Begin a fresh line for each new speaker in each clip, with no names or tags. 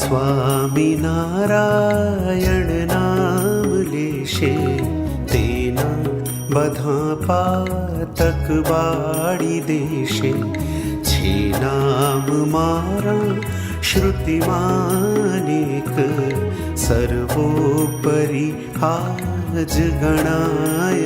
स्वामी नारायण नाम लेशे तेना बधा पातक बाड़ी देशे। छे नाम मारा श्रुतिमानेक सर्वोपरि आज गणाय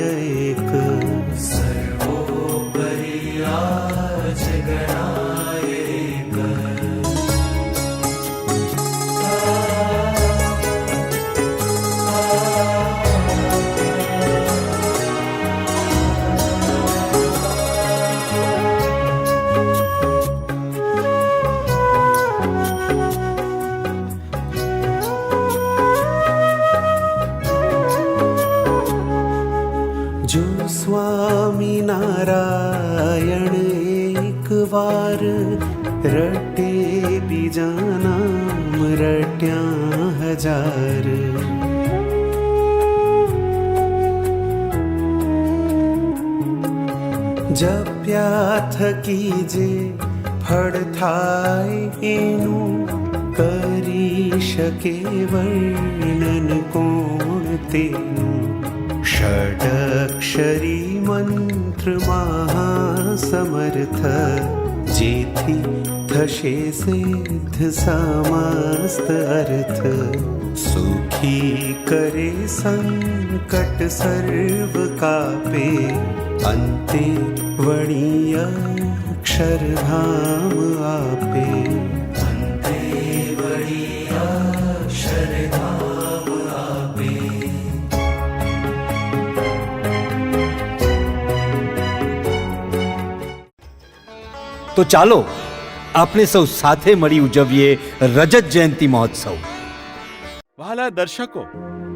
જો સ્વામિનારાયણ એક વાર રટે બીજા નામ રટ્યા હજાર જપ્યા થકી જે ફળ થાય એનું કરી શકે વર્ણન કોણ તેનું ષડક્ષરી મંત્ર મહાસમર્થ જેથી થશે સિદ્ધ સમસ્ત અર્થ સુખી કરે સંકટ સર્વ કાપે અંતે વળી અક્ષરધામ આપે
તો ચાલો આપણે સૌ સાથે મળી ઉજવીએ રજત જયંતિ મહોત્સવ.
વાલા દર્શકો,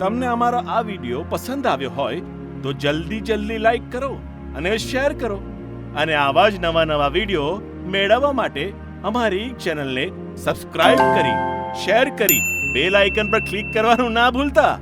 તમને અમારો આ વિડિયો પસંદ આવ્યો હોય તો જલ્દી જલ્દી લાઈક કરો અને શેર કરો અને આવા જ નવા નવા વિડિયો મેળવવા માટે અમારી ચેનલને સબસ્ક્રાઇબ કરી શેર કરી બેલ આઇકન પર ક્લિક કરવાનું ના ભૂલતા.